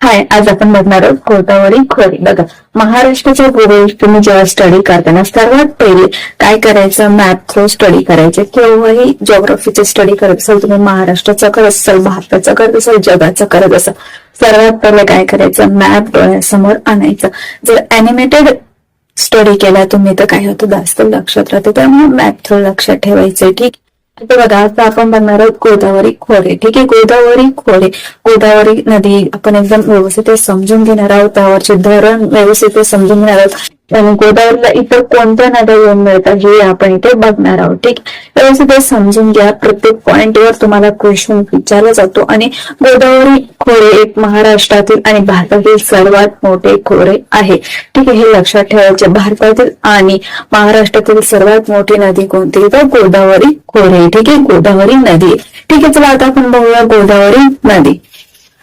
हाय आज आपण बघणार आहोत गोदावरी खोरी. बघा महाराष्ट्राच्या भूगोल तुम्ही जेव्हा स्टडी करताना सर्वात पहिले काय करायचं? मॅप थ्रू स्टडी करायचे. केव्हाही ज्योग्राफीचे स्टडी करत असाल तुम्ही महाराष्ट्राचं करत असाल भारताचं करत असाल जगाचं करत असाल सर्वात पहिले काय करायचं? मॅप डोळ्यासमोर आणायचं. जर अॅनिमेटेड स्टडी केला तुम्ही तर काय होतं? जास्त लक्षात राहतं. त्यामुळे मॅप थ्रू लक्षात ठेवायचं ठीक? बघा आता आपण बघणार आहोत गोदावरी खोरे. ठीक आहे गोदावरी खोरे. गोदावरी नदी आपण एकदम व्यवस्थित समजून घेणार आहोत त्यावरचे धरण व्यवस्थित समजून घेणार आहोत. आणि गोदावरीला इतर कोणत्या नद्या येऊन मिळतात हे आपण इथे बघणार आहोत. ठीक व्यवस्थित समजून घ्या. प्रत्येक पॉइंटवर तुम्हाला क्वेश्चन विचारला जातो. आणि गोदावरी खोरे एक महाराष्ट्रातील आणि भारतातील सर्वात मोठे खोरे आहे. ठीक आहे? हे लक्षात ठेवायचे. भारतातील आणि महाराष्ट्रातील सर्वात मोठी नदी कोणती तर गोदावरी खोरे. ठीक आहे? गोदावरी नदी. ठीक आहे? चला आता आपण बघूया गोदावरी नदी.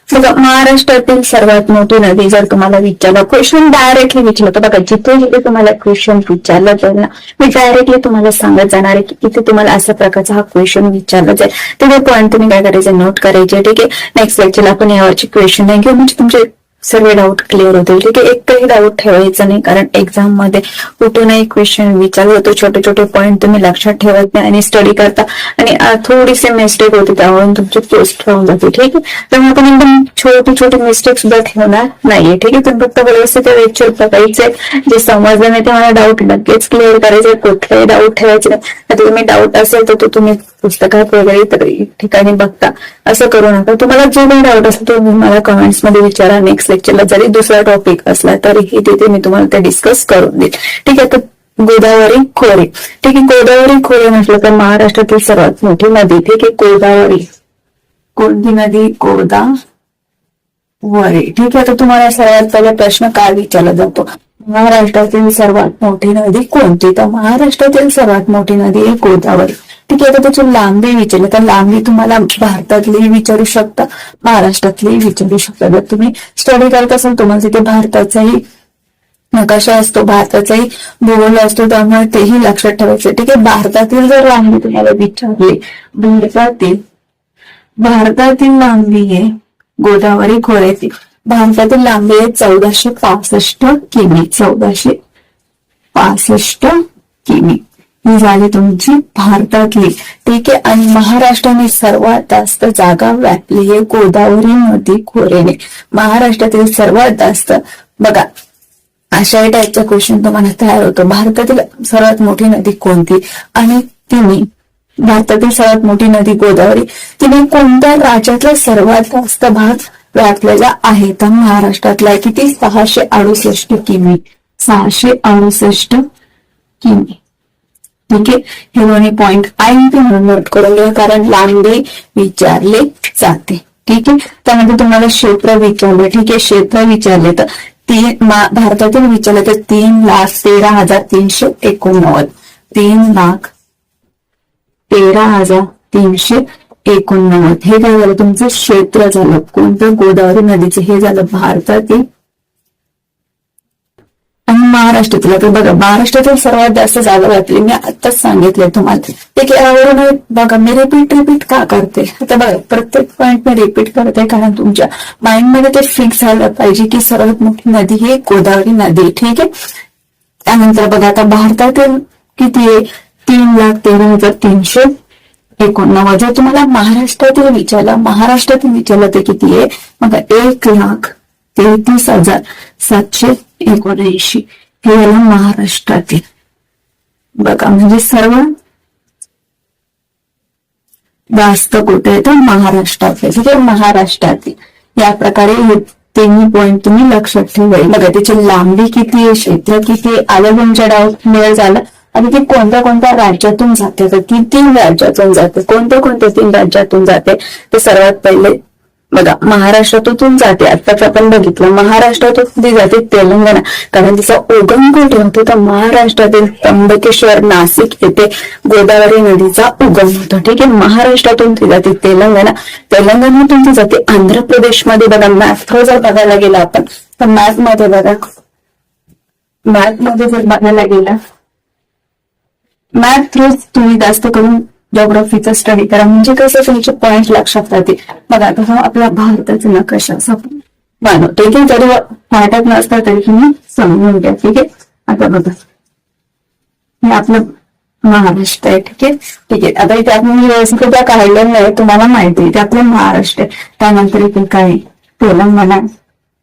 बघा महाराष्ट्रातील सर्वात मोठी नदी जर तुम्हाला विचारलं क्वेश्चन डायरेक्टली विचारलं तर बघा जिथे जिथे तुम्हाला क्वेश्चन विचारलं जाईल ना मी डायरेक्टली तुम्हाला सांगत जाणार आहे की इथे तुम्हाला अशा प्रकारचा हा क्वेश्चन विचारला जाईल. तिथे पॉईंट तुम्ही काय करायचे नोट करायचे ठीक आहे? नेक्स्ट लेक्चरला आपण यावरची क्वेश्चन नाही घेऊ म्हणजे तुमचे सर्व डाऊट क्लिअर होतील. ठीक आहे? एकही डाऊट ठेवायचा नाही कारण एक्झाममध्ये कुठूनही क्वेश्चन विचारलं होतं छोटे छोटे पॉईंट तुम्ही लक्षात ठेवत नाही आणि स्टडी करता. आणि थोडीसे थोडीशी मिस्टेक होती त्यावरून तुमची पोस्ट होऊन जाते. ठीक आहे? त्यामुळे आपण एकदम छोटी छोटी मिस्टेक सुद्धा ठेवणार नाहीये. ठीक आहे? तुम्ही फक्त व्यवस्थित लेक्चर बघायचे जे समजलं नाही ते मला डाऊट लगेच क्लिअर करायचे. कुठलाही डाऊट ठेवायचे नाही. आता तुम्ही डाऊट असेल तर तो तुम्ही पुस्तकात वगैरे इतर ठिकाणी बघता. असं करू नका. तुम्हाला जो काही डाऊट असेल तो तुम्ही मला कमेंट्समध्ये विचारा. नेक्स्ट लेक्चरला जरी दुसरा टॉपिक असला तरीही तिथे मी तुम्हाला ते डिस्कस करून देईल ठीक आहे तर गोदावरी खोरे. ठीक आहे गोदावरी खोरे म्हटलं तर महाराष्ट्रातील सर्वात मोठी नदी. ठीक आहे गोदावरी. कोणती नदी? गोदावरी. ठीक आहे तर तुम्हाला सर्वात पहिला प्रश्न काय विचारला जातो? महाराष्ट्रातील सर्वात मोठी नदी कोणती? तर महाराष्ट्रातील सर्वात मोठी नदी आहे गोदावरी. ठीक आहे तर त्याची लांबी विचारली तर लांबी तुम्हाला भारतातली विचारू शकता महाराष्ट्रातली विचारू शकता. जर तुम्ही स्टडी करत असाल तुम्हाला तिथे भारताचाही नकाशा असतो भारताचाही भूगोल असतो त्यामुळे तेही लक्षात ठेवायचं. ठीक आहे भारतातील जर लांबी तुम्हाला विचारली भारतातील भारतातील लांबी आहे गोदावरी खोऱ्यातील भारतातील लांबी आहे चौदाशे पासष्ट किमी चौदाशे पासष्ट किमी. ही झाली तुमची भारतातली. ठीक आहे. आणि महाराष्ट्राने सर्वात जास्त जागा व्यापली आहे गोदावरी नदी खोरेने महाराष्ट्रातील सर्वात जास्त बघा अशा टाईपचा क्वेश्चन तुम्हाला तयार होतो. भारतातील सर्वात मोठी नदी कोणती? आणि तिने भारतातील सर्वात मोठी नदी गोदावरी. तिने कोणत्या राज्यातला सर्वात जास्त भाग व्यापलेला आहे? तर महाराष्ट्रातला आहे. किती? सहाशे अडुसष्ट किमी. सहाशे अडुसष्ट किमी. ठीक आहे? हे दोन्ही पॉइंट ते म्हणून नोट करून घ्या कारण लांबे विचारले जाते. ठीक आहे? त्यानंतर तुम्हाला क्षेत्र विचारले ठीक आहे? क्षेत्र विचारले तर तीन भारतातील विचारले तर तीन लाख तेरा हजार तीनशे एकोणनव्वद. तीन लाख तेरा हजार तीनशे एकोणनव्वद. हे काय झालं? तुमचं क्षेत्र झालं. कोणतं गोदावरी नदीचं? हे झालं भारतातील आणि महाराष्ट्रातील आता बघा महाराष्ट्रातील सर्वात जास्त जागा व्यापली मी आताच सांगितलंय तुम्हाला. ते आहे यावरून बघा मी रिपीट रिपीट का करते? आता बघा प्रत्येक पॉईंट मी रिपीट करते कारण तुमच्या माइंडमध्ये ते फिक्स झालं पाहिजे की सर्वात मोठी नदी ही गोदावरी नदी आहे, ठीक आहे? त्यानंतर बघा आता भारतातील किती आहे? तीन लाख तेरा हजार तीनशे एकोणनव्वद. जर तुम्हाला महाराष्ट्रातील विचारलं महाराष्ट्रातील विचारलं ते किती आहे? बघा एक लाख तेहतीस हजार सातशे एकोणऐंशी हे झालं महाराष्ट्रातील. बघा म्हणजे सर्व जास्त कुठे आहे तर महाराष्ट्रात ठीक आहे महाराष्ट्रातील. या प्रकारे हे तिन्ही पॉइंट तुम्ही लक्षात ठेवाय बघा त्याची लांबी किती आहे क्षेत्र किती आलं म्हणजे तुमच्या डाऊट क्लिअर झालं. आणि ती कोणत्या कोणत्या राज्यातून जाते? तर ती तीन राज्यातून जाते. कोणत्या कोणत्या तीन राज्यातून जाते? तर सर्वात पहिले बघा महाराष्ट्रातून जाते. आताच आपण बघितलं महाराष्ट्रातून ती जाते तेलंगणा. कारण तिचा उगम कुठे होतो तर महाराष्ट्रातील त्र्यंबकेश्वर नाशिक येथे गोदावरी नदीचा उगम होतो. ठीक आहे? महाराष्ट्रातून ती जाते तेलंगणा. तेलंगणातून ती जाते आंध्र प्रदेशमध्ये बघा मॅप जर बघायला गेला आपण तर मॅपमध्ये बघा. मॅपमध्ये जर बघायला गेला मॅथ थ्रू तुम्ही जास्त करून जॉग्राफीचा स्टडी करा. म्हणजे कसं तुमचे पॉइंट लक्षात राहतील. बघा आता हा आपला भारताचा नकाशा असा मानव ठीक आहे जरी वाटत नसता तरी तुम्ही समजून घ्या ठीक आहे? आता बघा. हे आपलं महाराष्ट्र आहे ठीक आहे? ठीक आहे. आता इथे आपण व्यवस्थित त्या नाही तुम्हाला माहिती आहे. ते आपलं महाराष्ट्र आहे. त्यानंतर इथे काय तेलंगणा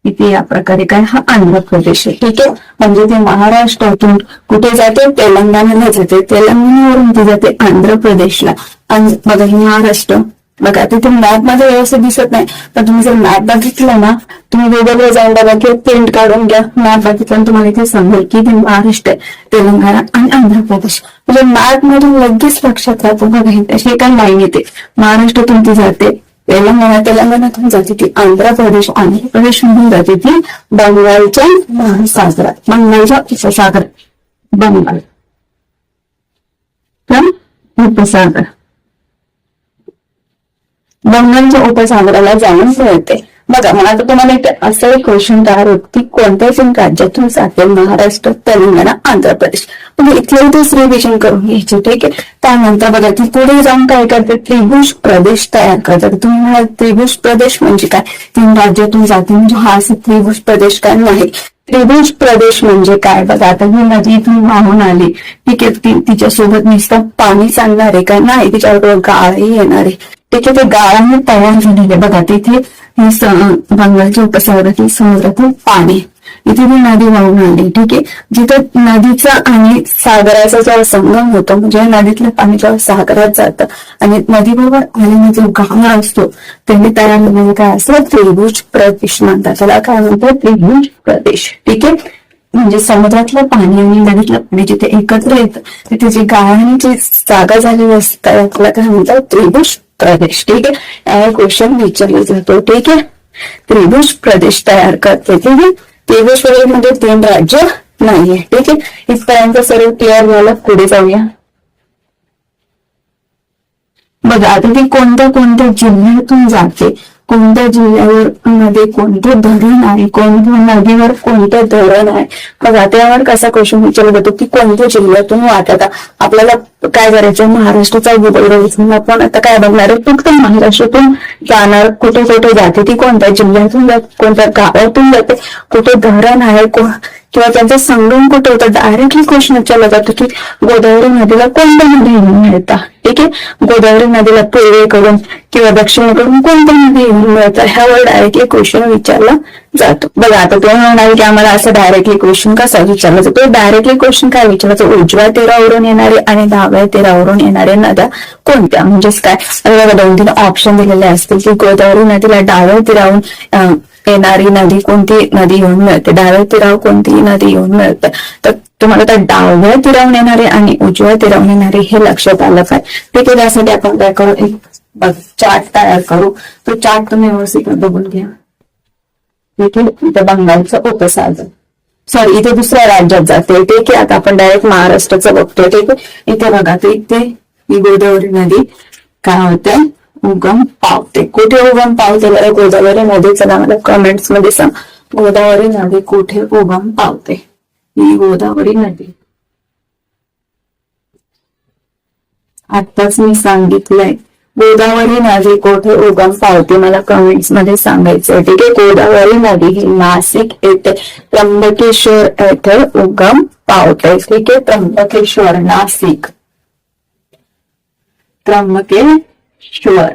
इथे या प्रकारे काय? हा आंध्र प्रदेश आहे. ठीक आहे? म्हणजे ते महाराष्ट्रातून कुठे जाते? तेलंगणाला जाते. तेलंगणावरून ती जाते आंध्र प्रदेशला बघा हे महाराष्ट्र. बघा तिथे मॅपमध्ये व्यवस्थित दिसत नाही. पण तुम्ही जर मॅप बघितलं ना तुम्ही गुगलवर जाऊन बघा किंवा प्रिंट काढून घ्या. मॅप बघितलं तुम्हाला इथे समजेल की ते महाराष्ट्र आहे तेलंगणा आणि आंध्र प्रदेश म्हणजे मॅप मधून लगेच लक्षात राहतो. बघा इथे अशी काही लाईन येते? महाराष्ट्रातून ती जाते. तेलंगणा तेलंगणातून जाते ती. आंध्र प्रदेश आंध्र प्रदेश म्हणून जाते ती. बंगालच्या महासागरात. बंगालच्या उपसागरात. बंगाल. उपसागर. बंगालच्या उपसागराला जाऊन मिळते बघा मला आता तुम्हाला असं एक क्वेश्चन तयार होत की कोणत्याही राज्यातून जाते महाराष्ट्र तेलंगणा आंध्र प्रदेश म्हणजे इथले इथेच रिव्हिजन करून घ्यायचे ठीक आहे? त्यानंतर बघा ती पुढे जाऊन काय करते? त्रिभुज प्रदेश तयार करतात तुम्ही म्हणाल त्रिभुज प्रदेश म्हणजे काय? तीन राज्यातून जाते म्हणजे हा असं त्रिभुज प्रदेश काय नाही. त्रिभुज प्रदेश म्हणजे काय? बघा आता ही नदी इथून वाहून आली. ठीक आहे तिच्यासोबत नुसतं पाणी चालणार आहे का? नाही तिच्याबरोबर गाळही येणार आहे. ठीक आहे ते गाळाने तयार झालेले बघा तिथे हे बंगालच्या उपसागरातील समुद्रातील पाणी. इथे ती नदी वाहून आली ठीक आहे? जिथे नदीचा आणि सागराचा जेव्हा संगम होतो म्हणजे नदीतलं पाणी जेव्हा सागरात जातं आणि नदीबरोबर आलेला जो गाळा असतो त्याने तयार झालेलं काय असतं त्रिभुज प्रदेश म्हणतात. त्याला काय म्हणतात? त्रिभुज प्रदेश. ठीक आहे? म्हणजे समुद्रातलं पाणी आणि नदीतलं पाणी जिथे एकत्र येतं तिथे जी गाळाने जी जागा झालेली असते त्याला काय म्हणतात? त्रिभुज प्रदेश ठीक आहे? क्वेश्चन विचारला जातो ठीक आहे? त्रिभुज प्रदेश तयार करते ठीक आहे? त्रिभुज प्रदेश म्हणजे तीन राज्य नाहीये ठीक आहे? इथपर्यंत सर्व क्लिअर झालं? पुढे जाऊया. बघा आता ती कोणत्या कोणत्या जिल्ह्यातून जाते? कोणत्या जिल्ह्यावर मध्ये कोणतं धरण आहे? कोणत्या नदीवर कोणतं धरण आहे? मग आता यावर कसा क्वेश्चन विचारला जातो की कोणत्या जिल्ह्यातून वाटत आपल्याला काय करायचं महाराष्ट्राचा भूगोल बघितलं. आपण आता काय बघणार आहे? फक्त महाराष्ट्रातून जाणार कुठे कुठे जाते ती कोणत्या जिल्ह्यातून जाते कोणत्या गावातून जाते कुठे धरण आहे किंवा त्यांचा संगम कुठे होता? डायरेक्टली क्वेश्चन विचारला जातो की गोदावरी नदीला कोणत्या नदी येऊन मिळतात ठीक आहे? गोदावरी नदीला पूर्वेकडून किंवा दक्षिणेकडून कोणत्या नदी येऊन मिळतात ह्यावर डायरेक्टली क्वेश्चन विचारला जातो. बघा आता तुम्ही म्हणाल की आम्हाला असं डायरेक्टली क्वेश्चन कसा विचारला जातो? डायरेक्टली क्वेश्चन काय विचारला जातो उजव्या तीरावरून येणारे आणि डाव्या तीरावरून येणारे नद्या कोणत्या? म्हणजेच काय? बघा दोन तीन ऑप्शन दिलेले असतील की गोदावरी नदीला डाव्या तीरावरून येणारी नदी कोणती? नदी येऊन मिळते. डाव्या तीरावर कोणती नदी येऊन मिळते? तर तुम्हाला त्या डाव्या तीरावून येणारे आणि उजव्या तीरावून येणारे हे लक्षात आलं पाहिजे. ठीक आहे त्यासाठी आपण काय करू? एक चार्ट तयार करू. तो चार्ट तुम्ही व्यवस्थित बघून घ्या. ठीक आहे इथे बंगालचं उपसागर. सॉरी इथे दुसऱ्या राज्यात जाते. ठीक आहे आता आपण डायरेक्ट महाराष्ट्राचं बघतोय. ठीक आहे इथे बघा तर इथे ही गोदावरी नदी काय होते? उगम पावते. कुठे उगम पावते? बरं गोदावरी नदीचं नाव मला कमेंट्समध्ये सांग. गोदावरी नदी कुठे उगम पावते? ही गोदावरी नदी. आताच मी सांगितलंय. गोदावरी नदी कुठे उगम पावते? मला कमेंट्समध्ये सांगायचंय. ठीक आहे? गोदावरी नदी ही नाशिक येथे त्र्यंबकेश्वर येथे उगम पावते. ठीक आहे? त्र्यंबकेश्वर नाशिक. त्र्यंबकेश्वर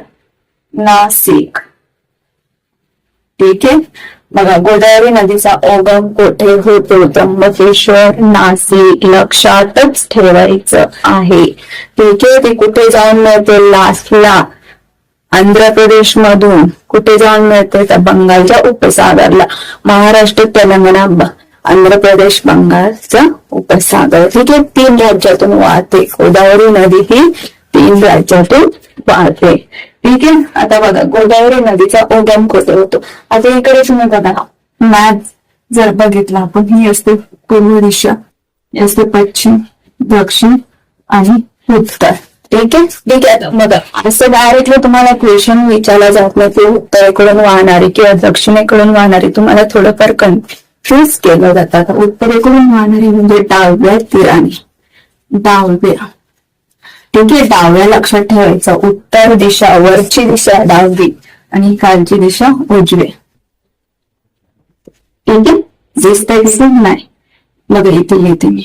नाशिक ठीक आहे? बघा गोदावरी नदीचा ओगम कोठे होतो? त्र्यंबकेश्वर नाशिक लक्षातच ठेवायचं आहे. ठीक आहे? ते कुठे जाऊन मिळते? लास्टला आंध्र प्रदेश मधून कुठे जाऊन मिळते? तर बंगालच्या उपसागरला. महाराष्ट्र तेलंगणा आंध्र प्रदेश बंगालचा उपसागर. ठीक आहे? तीन राज्यातून वाहते. गोदावरी नदी ही तीन राज्यातून वाहते. ठीक आहे? आता बघा गोदावरी नदीचा ओगम कुठे होतो? आता इकडे तुम्ही बघा. मॅप जर बघितला आपण ही असते पूर्व दिशा ही असते पश्चिम दक्षिण आणि उत्तर. ठीक आहे? ठीक आहे आता बघा. असं डायरेक्टली तुम्हाला क्वेश्चन विचारला जात नाही की उत्तरेकडून वाहणारी किंवा दक्षिणेकडून वाहणारी. तुम्हाला थोडंफार कन्फ्युज केलं जातं. आता उत्तरेकडून वाहणारी म्हणजे डाव्या तीराने. डाव्या ठीक आहे डाव्या लक्षात ठेवायचं. उत्तर दिशा वरची दिशा डावी. आणि खालची दिशा उजवी. दिसतंय दिसत नाही. मग इथे येते मी.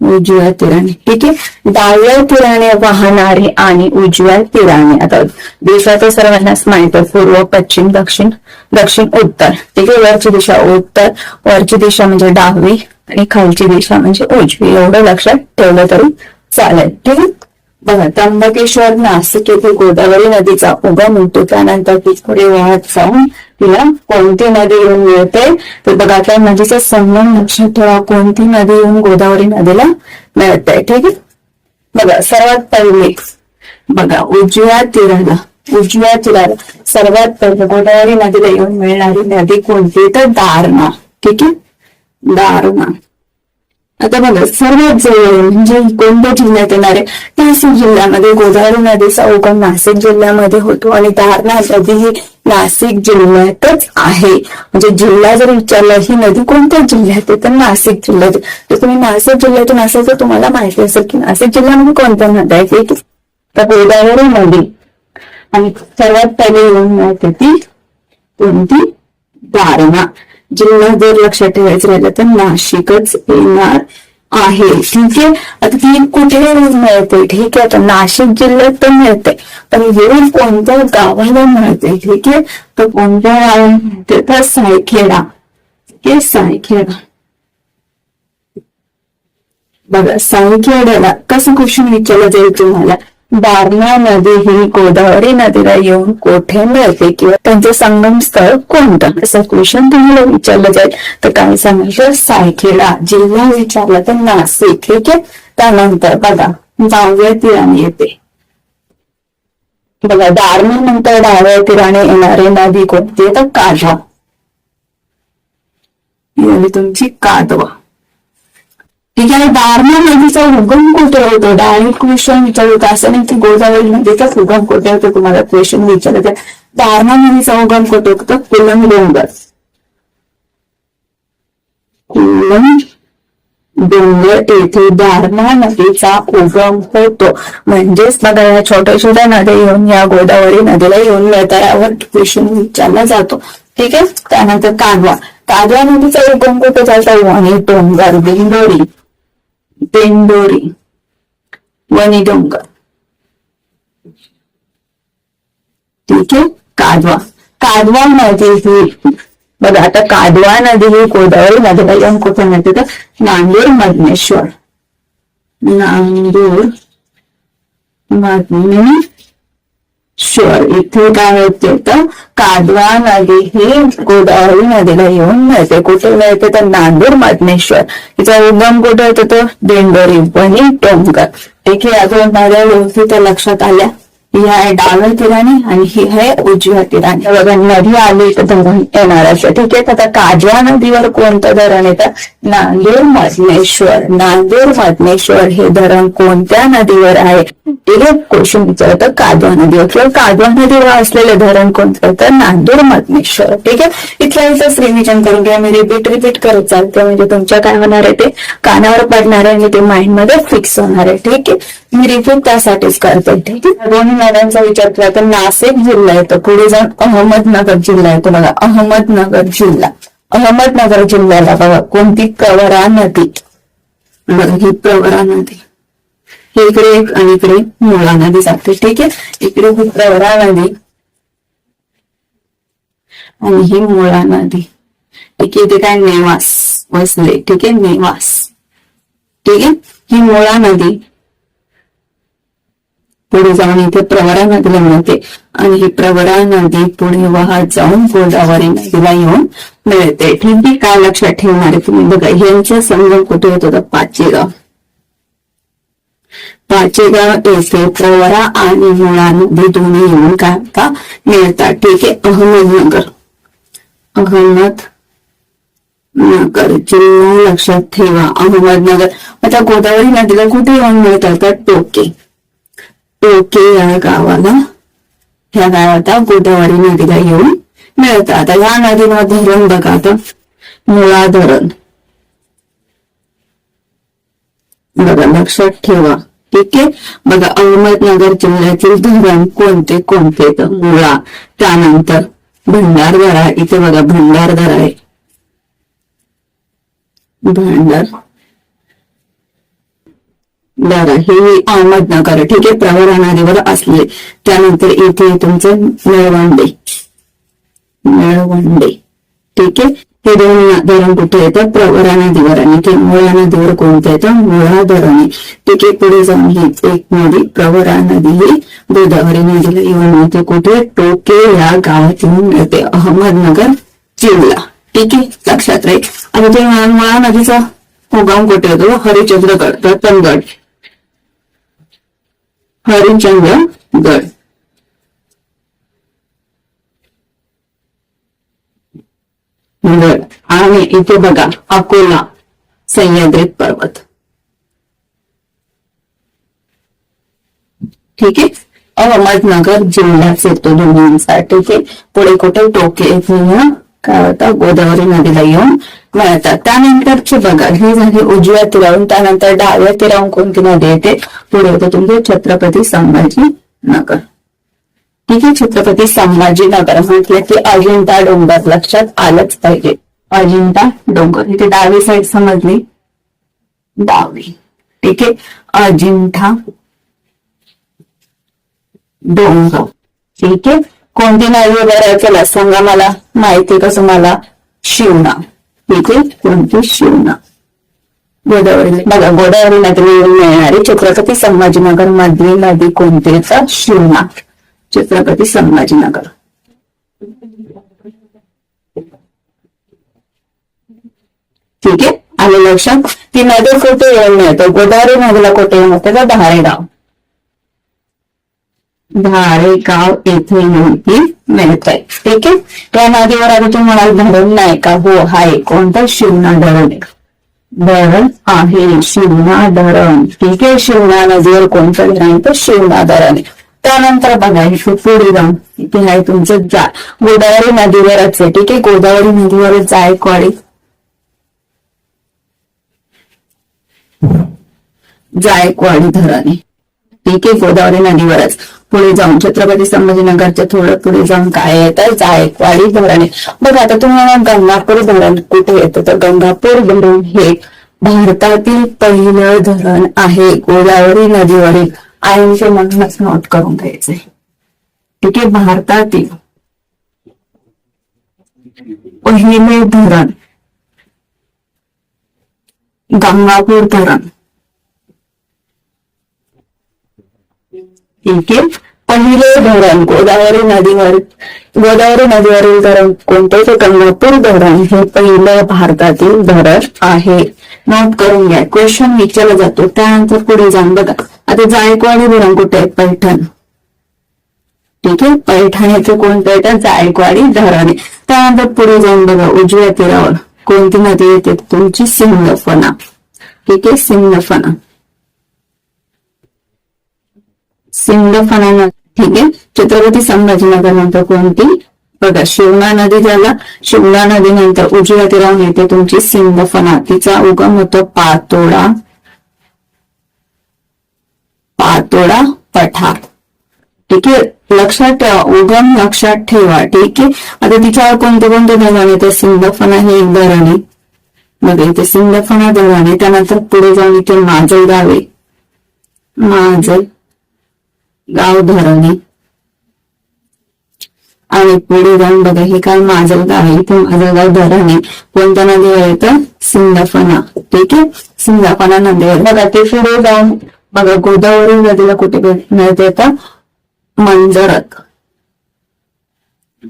उजव्या तीराने ठीक आहे? डाव्या तिराणे वाहणारे आणि उजव्या तिराणे. आता देशाचं सर्वांनाच माहीत आहे पूर्व पश्चिम दक्षिण दक्षिण उत्तर. ठीक आहे? वरची दिशा उत्तर. वरची दिशा म्हणजे डावी आणि खालची दिशा म्हणजे उजवी. एवढं लक्षात ठेवलं तरी चालेल. ठीक? आहे बघा त्र्यंबकेश्वर नाशिक येथे गोदावरी नदीचा उगम होतो त्यानंतर ती पुढे वाहत जाऊन तिला कोणती नदी येऊन मिळते? तर बघा त्या नदीचा संगम लक्षात ठेवा. कोणती नदी येऊन गोदावरी नदीला मिळते? ठीक आहे? बघा सर्वात पहिले बघा उजव्या तीराला उजव्या तीराला सर्वात पहिले गोदावरी नदीला येऊन मिळणारी नदी कोणती? तर दारणा ठीक आहे? दारणा आता बघा सर्वात जवळ म्हणजे कोणत्या जिल्ह्यात येणार आहे नाशिक जिल्ह्यामध्ये गोदावरी नदीचा उगम नाशिक जिल्ह्यामध्ये होतो आणि दारणा नदी ही नाशिक जिल्ह्यातच आहे. म्हणजे जिल्हा जर विचारला ही नदी कोणत्या जिल्ह्यात आहे तर नाशिक जिल्ह्यात. तर तुम्ही नाशिक जिल्ह्यातून असेल तर तुम्हाला माहिती असेल की नाशिक जिल्ह्यामध्ये कोणत्या नद्या आहेत? आहे? तर गोदावरी नदी. आणि सर्वात पहिले येऊन मिळते ती कोणती? दारणा जिल्हा जर लक्षात ठेवायचं राहिलं तर नाशिकच येणार आहे. ठीक आहे? आता ती कुठे मिळते? ठीक आहे? आता नाशिक जिल्ह्यात तर मिळते. पण येऊन कोणत्या गावाला मिळते? ठीक आहे? तर कोणत्या गावाला मिळते? तर सायखेडा. ठीक आहे? सायखेडा. बघा सायखेड्याला कसं क्वेश्चन विचारलं जाईल तुम्हाला? दारणा नदी ही गोदावरी नदीला येऊन कोठे मिळते किंवा त्यांचं संगम स्थळ कोणतं? असं क्वेश्चन तुम्हाला विचारलं जाईल. तर काय सांगायचं? सायखेडा जिल्हा विचारला तर नाशिक. ठीक आहे? त्यानंतर बघा दहाव्या तीराने येते. बघा दारणा नंतर डाव्या तीराने येणारी नदी कोणती? तर काढा तुमची कादवा. ठीक आहे दारणा नदीचा उगम कुठे होतो? डायरेक्ट क्वेश्चन विचारत असं नाही की गोदावरी नदीचाच उगम कुठे होतो? तुम्हाला क्वेश्चन विचारत आहे दारणा नदीचा उगम कुठे होतो? कुलम डोंगर. कुलम डोंगर येथे दारणा नदीचा उगम होतो. म्हणजेच बघा या छोट्या छोट्या नद्या येऊन या गोदावरी नदीला येऊन मिळतात यावर क्वेश्चन विचारला जातो. ठीक आहे? त्यानंतर कादवा कादवा नदीचा उगम कुठे जातो वणी डोंगर बिंदोरी. दिंडोरी वणी डोंगर ठीक आहे? कादवा. कादवा नदी ही बघा आता कादवा नदी ही गोदावरी नदीला येऊन कुठे मिळते तर नांदूर मधनेश्वर. नांदूर मधनेश्वर इथे काय होते तर कादवा नदी ही गोदावरी नदीला येऊन मिळते. कुठे मिळते? तर नांदूर मधनेश्वर. तिचा उगम कुठे होतो? तर दिंडोरी. वणी डोंगर देखील अजून माझ्या व्यवस्थित लक्षात आल्या. ही आहे डाव्या तिराने आणि ही आहे उजव्या तिराने बघा नदी आली तर धरण येणार असं ठीक आहे? आता काजवा नदीवर कोणतं धरण येतं? नांदेड मधनेश्वर. नांदेड मधनेश्वर हे धरण कोणत्या नदीवर आहे? ठीक क्वेश्चन विचारतं काजवा नदीवर किंवा काजवा नदीवर असलेलं धरण कोणतं? तर नांदूर मधनेश्वर. ठीक आहे? इथल्या इथंच रिव्हिजन करून घ्या. मी रिपीट रिपीट करत चालते. म्हणजे तुमच्या काय होणार आहे ते? कानावर पडणार आहे आणि ते माइंडमध्ये फिक्स होणार आहे. ठीक आहे? मी रिपीट त्यासाठीच करते. ठीक आहे? दोन्ही नद्यांचा विचार केला तर नाशिक जिल्हा येतो पुढे जाऊन अहमदनगर जिल्हा येतो बघा अहमदनगर जिल्हा. अहमदनगर जिल्ह्याला बघा कोणती प्रवरा नदी? बघा ही प्रवरा नदी. इकडे एक आणि इकडे मुळा नदी जाते. ठीक आहे? इकडे ही प्रवरा नदी. आणि ही मुळा नदी. ठीक आहे? इथे काय नेवास वसले ठीक आहे? नेवास. ठीक आहे? ही मुळा नदी. पुढे जाऊन इथे प्रवरा नदीला मिळते. आणि ही प्रवरा नदी पुढे वाहत जाऊन गोदावरी नदीला येऊन मिळते. ठीक आहे काय लक्षात ठेवणार आहे तुम्ही? बघा यांचा संगम कुठे होत होता? पाचेगाव. पाचेगाव येथे प्रवरा आणि मुळा नदी दोन्ही येऊन काय का मिळतात. ठीक आहे अहमदनगर. अहमद नगर जिल्हा लक्षात ठेवा. अहमदनगर. आता गोदावरी नदीला कुठे येऊन मिळतात? तर टोके. टोके या गावाला. ह्या गावात गोदावरी नदीला येऊन मिळतं. आता ह्या नदीला धरण बघा आता. मुळा धरण. बघा लक्षात ठेवा. ठीक आहे? बघा अहमदनगर जिल्ह्यातील धरण कोणते कोणते? तर मुळा. त्यानंतर भंडारदरा इथे बघा भंडारदरा आहे. भांडार. बरं हे अहमदनगर ठीक आहे प्रवरा नदीवर असले. त्यानंतर इथे तुमचं मेळवंडे. मेळवंडे. ठीक आहे? हे दोन धरण कुठे येतात प्रवरा नदीवर. आणि ते मुळा नदीवर कोणतं येतं? मुळा धरण. आहे ठीक आहे पुढे जाऊन ही एक नदी प्रवरा नदी ही. गोदावरी नदीला येऊन मिळते कुठे? टोके या गावात येऊन मिळते अहमदनगर जिल्हा. ठीक आहे? लक्षात राहील. आणि ते मुळा मुळा नदीचा उगम कुठे होतो हरिचंद्रगड रतनगड. हरिचंद्रगड गड. आणि इथे बघा अकोला सह्याद्री पर्वत. ठीक आहे? अहमदनगर जिल्ह्यात येतो दोन्हींचा पुढे कुठे? टोके होतं गोदावरी नदीला येऊन मिळतात त्यानंतरचे बघा ही झाली उजव्या तीरावरून त्यानंतर डाव्या कोणती नदी येते पुढे येते तुमचे छत्रपती संभाजी नगर ठीक आहे छत्रपती संभाजीनगर म्हटलं की अजिंठा डोंगर लक्षात आलंच पाहिजे अजिंठा डोंगर इथे डावी साईड समजली डावी ठीक आहे अजिंठा डोंगर ठीक आहे कोणती नाही वगैरे सांगा मला. माहिती का तुम्हाला शिवना इथे कोणती शिवना गोदावरी. बघा गोदावरी नदीला येऊन मिळणारी छत्रपती संभाजीनगर मधली नदी कोणती? तर शिवना छत्रपती संभाजीनगर. ठीक आहे? आणि लक्षात ती नदी कुठे येऊन मिळते? गोदावरी नदीला कुठे येऊन मिळते? तर धारेगाव धारेगाव येथे माहिती मिळते ठीक आहे? त्या नदीवर आता तुम्हाला धरण नाही का? हो हाय कोणतं शिवना धरण आहे? धरण आहे शिवना धरण. ठीक आहे? शिवना नदीवर कोणतं धरण आहे? तर शिवना धरण आहे. त्यानंतर बघा इथे पुढे जाऊन इथे आहे तुमचं जा. गोदावरी नदीवरच आहे. ठीक आहे? गोदावरी नदीवरच जायकवाडी जायकवाडी धरण आहे. ठीक आहे? गोदावरी नदीवरच. पुढे जाऊन छत्रपती संभाजीनगरच्या थोडं पुढे जाऊन काय येतं जायकवाडी धरण. आहे बघा आता तुम्हाला गंगापूर धरण कुठे येतं? तर गंगापूर धरण हे भारतातील पहिलं धरण आहे. गोदावरी नदीवरील. आयनचे म्हणूनच नोट करून घ्यायचे. ठीक आहे भारतातील पहिले धरण. गंगापूर धरण. ठीक आहे. पहिले धरण गोदावरी नदीवर गोदावरी नदीवरील धरण कोणते? ते गंगापूर धरण हे पहिलं भारतातील धरण आहे. नोट करून घ्या. क्वेश्चन विचारला जातो. त्यानंतर पुढे जाऊन बघा. आता जायकवाडी धरण कुठे आहे? पैठण. ठीक आहे? पैठण याचं कोणतं येतं जायकवाडी धरण आहे. त्यानंतर पुढे जाऊन बघा. उजव्या तीरावर कोणती नदी येते? तुमची सिंहफणा. ठीक आहे? सिंगफणा सिंगफणा नदी ठीक आहे छत्रपती संभाजीनगर नंतर कोणती? बघा शिवना नदी झाला. शिवना नदीनंतर उजव्या तीरावरून येते तुमची सिंगफणा. तिचा उगम होतो पातोडा पातोडा पठार. ठीक आहे? लक्षात ठेवा. उगम लक्षात ठेवा. ठीक आहे? आता तिच्यावर कोणते कोणते धरण येते सिंगफणा हे एक धरण. आहे मग इथे सिंगफणा धरण. आहे त्यानंतर पुढे जाऊन इथे माजल गावे माजल. गाव धरण. आहे आणि पुढे जाऊन बघा हे काय माझं गाव आहे. इथे माझं गाव धरण. आहे कोणत्या नदीवर येतं? सिंगाफणा. ठीक आहे? सिंगाफणा नदीवर बघा ते पुढे जाऊन बघा गोदावरी नदीला कुठे मिळते येतं? मांजरत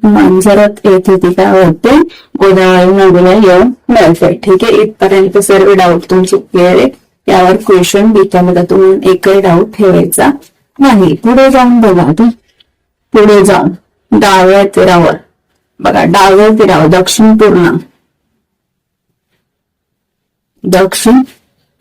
मांजरत येथे ती काय होते? गोदावरी नदीला येऊन मिळते. ठीक आहे? इथपर्यंत सर्व डाऊट तुमचे क्लिअर आहे. त्यावर क्वेश्चन विचारला जातो म्हणून एकही डाऊट ठेवायचा नाही पुढे जाऊन बघा आता. पुढे जाऊन. डाव्या तीरावर. बघा डाव्या तीरावर. दक्षिण पूर्ण. दक्षिण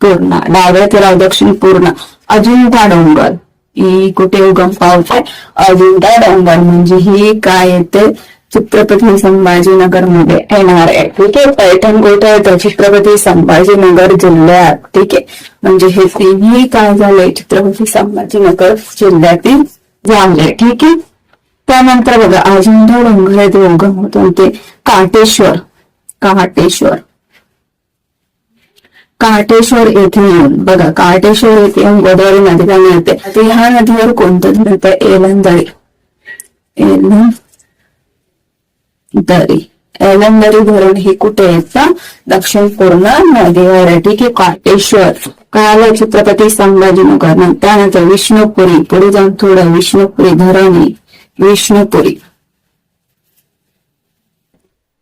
पूर्ण. डाव्या तीरावर दक्षिण पूर्ण. अजिंठा डोंगर ही कुठे उगम पावते अजिंठा डोंगर म्हणजे ही काय येते? छत्रपती संभाजीनगरमध्ये येणार आहे. ठीक आहे? पैठण कुठे येतं छत्रपती संभाजीनगर जिल्ह्यात. ठीक आहे? म्हणजे हे तिन्ही काय झाले छत्रपती संभाजीनगर जिल्ह्यातील झाले ठीक आहे? त्यानंतर बघा अजिंठा डोंगर आहे उगम होतो ते. काटेश्वर. काटेश्वर. काटेश्वर येथे येऊन. बघा काटेश्वर येथे येऊन गोदावरी नदीला मिळते. ह्या नदीवर कोणतं धरण आहे एलंदरी दरी. एलंदरी धरण हे कुठे येतं दक्षिण पूर्ण नदीवर आहे ठीक आहे काटेश्वर. काय आलं छत्रपती संभाजीनगर त्यानंतर विष्णुपुरी. पुढे जाऊन थोडं विष्णुपुरी धरणे. विष्णुपुरी.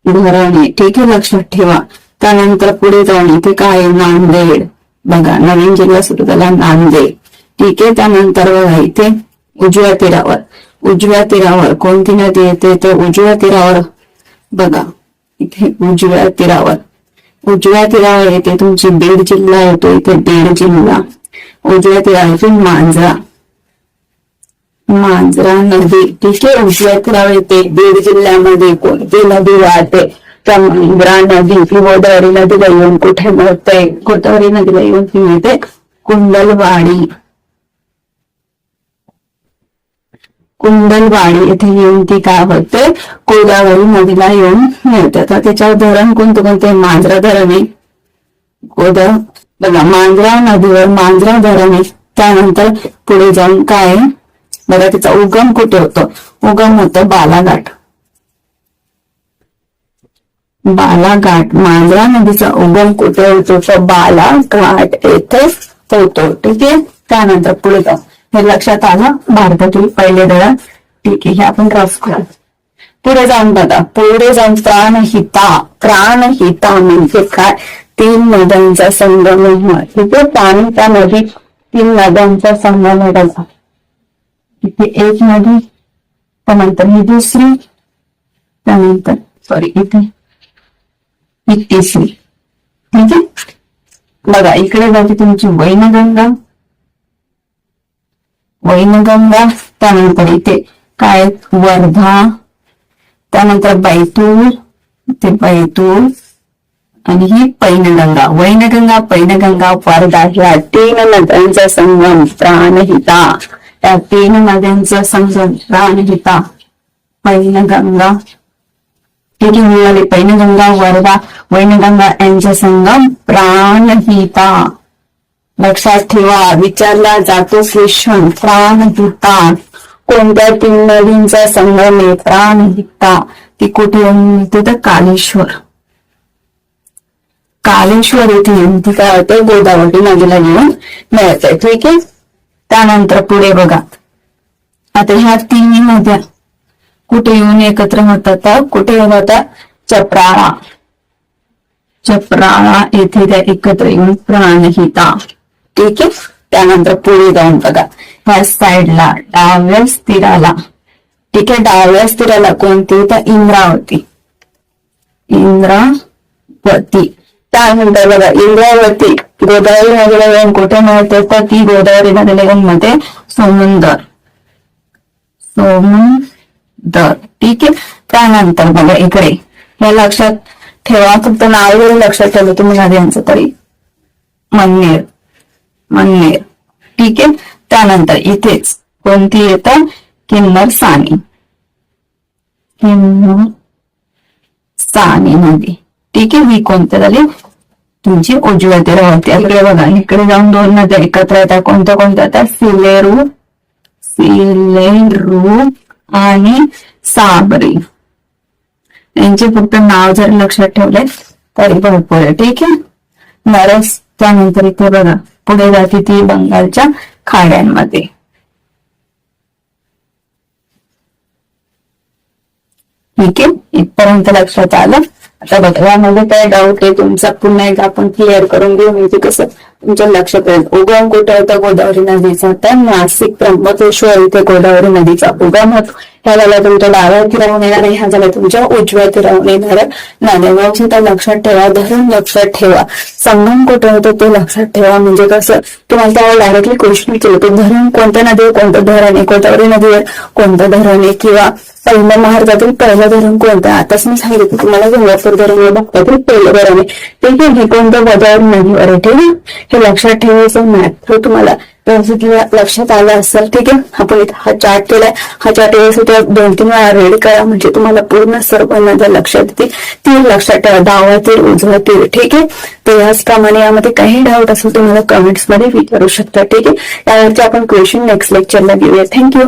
धरणे. ठीक आहे लक्षात ठेवा. त्यानंतर पुढे जाऊन इथे काय आहे? नांदेड. बघा नवीन जिल्हा सुरू झाला नांदेड. ठीक आहे त्यानंतर बघा इथे उजव्या तीरावर. उजव्या तीरावर कोणती नदी येते? तर उजव्या तीरावर बघा. इथे उजव्या तीरावर. उजव्या तीरावर तुमची बीड जिल्हा येतो. इथे बीड जिल्हा उजव्या मांजरा. मांजरा नदी. ठीक आहे उजव्या तीरावर येते बीड जिल्ह्यामध्ये कोणती नदी वाहते? त्या मांजरा नदी ही गोदावरी नदीला येऊन कुठे मिळते? गोदावरी नदीला येऊन ती मिळते कुंडलवाडी. कुंडलवाडी येथे येऊन ती काय होते गोदावरी नदीला येऊन मिळते. आता त्याच्यावर धरण कोणतं कोणते मांजरा धरण आहे. गोदा बघा मांजरा नदीवर मांजरा धरण आहे. त्यानंतर पुढे जाऊन काय बघा त्याचा उगम कुठे होतो? उगम होतो बालाघाट. बालाघाट मांजरा नदीचा उगम कुठे होतो? तर बालाघाट येथे होतो. ठीक आहे? त्यानंतर पुढे जाऊ. हे लक्षात आलं. भारतातील पहिले धरण ठीक आहे हे आपण रफ करू. पुढे जाऊन बघा. पुढे जाऊन प्राणहिता. प्राणहिता म्हणजे काय? तीन नद्यांचा संगम इथे पाणी त्या नदी तीन नद्यांचा संगम आहे. बघा इथे एक नदी त्यानंतर ही दुसरी त्यानंतर सॉरी इथे ही तिसरी. ठीक आहे? बघा इकडे जाते तुमची वैनगंगा वैनगंगा त्यानंतर इथे काय? वर्धा त्यानंतर बैतूल ते बैतूल आणि ही पैनगंगा. वैनगंगा पैनगंगा वर्धा ह्या तीन नद्यांचा संगम प्राणहिता. या तीन नद्यांचा संगम प्राणहिता. पैनगंगा. ठीक आहे मिळाले. पैनगंगा वर्धा वैनगंगा यांचा संगम प्राणहिता. लक्षात ठेवा विचारला जातो क्वेश्चन प्राणहिता कोणत्या तीन नदींचा संगम प्राण प्राणहिता ती कुठे येऊन मिळते तर कालेश्वर. कालेश्वर येथे येऊन ती काय होते गोदावरी नदीला येऊन मिळते. ठीक आहे? त्यानंतर पुढे बघा. आता ह्या तिन्ही नद्या कुठे येऊन एकत्र होतात? तर कुठे येऊन होतात चपराळा. चपराळा येथे त्या एकत्र येऊन प्राणहिता ठीक आहे त्यानंतर पुढे जाऊन बघा. ह्या साईडला डाव्या स्थिराला. ठीक आहे डाव्या स्थिराला कोणती? तर इंद्रावती. इंद्रावती. त्यानंतर बघा इंद्रावती गोदावरी नदीला येऊन कुठे मिळते? तर ती गोदावरी नदीला येऊन मध्ये सोमंदर. सोमंदर. ठीक आहे? त्यानंतर बघा इकडे. हे लक्षात ठेवा. फक्त नाव जरी लक्षात ठेवलं तुम्ही नद्यांचं तरी. मंदिर. मंदिर ठीक आहे? त्यानंतर इथेच कोणती येतं? किन्नर सानी. किन्नर सानी नदी. ठीक आहे? ही कोणत्या झाली तुमची उजव्या तीरावरती इकडे बघा. इकडे जाऊन दोन नद्या एकत्र येतात. कोणत्या कोणत्या? येतात सिलेरू सिलेरू आणि साबरी. यांचे फक्त नाव जर लक्षात ठेवले तरी भरपूर आहे. ठीक आहे? नरस. त्यानंतर इथे बघा. पुढे जाते ती बंगालच्या खाड्यांमध्ये. ठीक आहे? इथपर्यंत लक्षात आलं. आता बघा यामध्ये काय डाऊट आहे? तुमचा पुन्हा एकदा आपण क्लिअर करून घेऊ. म्हणजे कसं? तुमच्या लक्षात उगम कुठे होता? गोदावरी नदीचा. तर नाशिक त्र्यंबकेश्वर इथे गोदावरी नदीचा उगम होतो. ह्या झाल्या तुमच्या डाव्या तीरावून येणार ह्या झाल्या तुमच्या उजव्या तीरावून येणार नाणेगाव तर लक्षात ठेवा धरण लक्षात ठेवा. संगम कुठे होतो ते लक्षात ठेवा. म्हणजे कसं? तुम्हाला त्यावर डायरेक्टली क्वेश्चन केलं की धरण कोणत्या नदीवर कोणतं धरण आहे? गोदावरी नदीवर कोणतं धरण आहे? किंवा पहिलं महाराजातील पहिलं धरण कोणतं आहे? आताच मी सांगितलं तुम्हाला गंगापूर धरण आहे बघतातील पहिलं धरण आहे. ठीक आहे हे कोणतं गोदावरी नदीवर आहे? ठीक आहे? हे लक्षात ठेवायचं मॅथ तुम्हाला व्यवस्थित लक्षात आलं असेल ठीक आहे? आपण इथं हा चार्ट केलाय. हा चार्ट यासाठी दोन तीन वेळा रेड करा. म्हणजे तुम्हाला पूर्ण सर्व जर लक्षात येतील तीन लक्षात ठेवा. डावातील उजवा तीर ठीक आहे? तर याचप्रमाणे यामध्ये काही डाऊट असेल तुम्हाला कमेंट्समध्ये विचारू शकता ठीक आहे? यावरती आपण क्वेश्चन नेक्स्ट लेक्चरला घेऊया. थँक्यू